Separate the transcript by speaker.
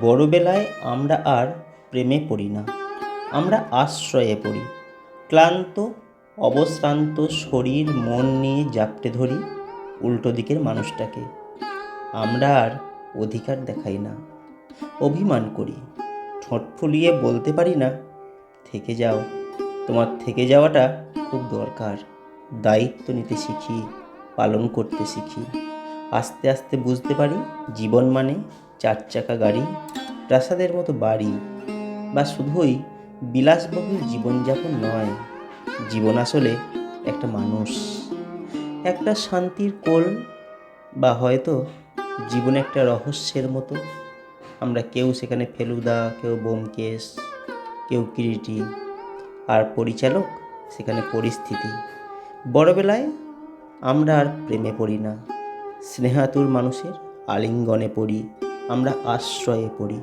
Speaker 1: বড়বেলায় আমরা আর প্রেমে পড়ি না। আমরা আশ্রয়ে পড়ি। ক্লান্ত, অবশ্রান্ত শরীর মন নিয়ে জাপটে ধরি উল্টো দিকের মানুষটাকে। আমরা আর অধিকার দেখাই না। অভিমান করি। ঠোঁট ফুলিয়ে বলতে পারি না, থেকে যাও। তোমার থেকে যাওয়াটা খুব দরকার। দায়িত্ব নিতে শিখি, পালন করতে শিখি। আস্তে আস্তে বুঝতে পারি জীবন মানে চার চাকা গাড়ি, প্রাসাদের মতো বাড়ি বা শুধুই বিলাসবহুল জীবনযাপন নয় জীবন আসলে একটা মানুষ। একটা শান্তির কোল বা হয়তো জীবন একটা রহস্যের মতো। আমরা কেউ সেখানে ফেলুদা, কেউ বোমকেশ কেউ কিরিটি। আর পরিচালক সেখানে পরিস্থিতি। বড়বেলায় আমরা আর প্রেমে পড়ি না। স্নেহাতুর মানুষের আলিঙ্গনে পড়ি। আমরা আশ্রয়ে পড়ি।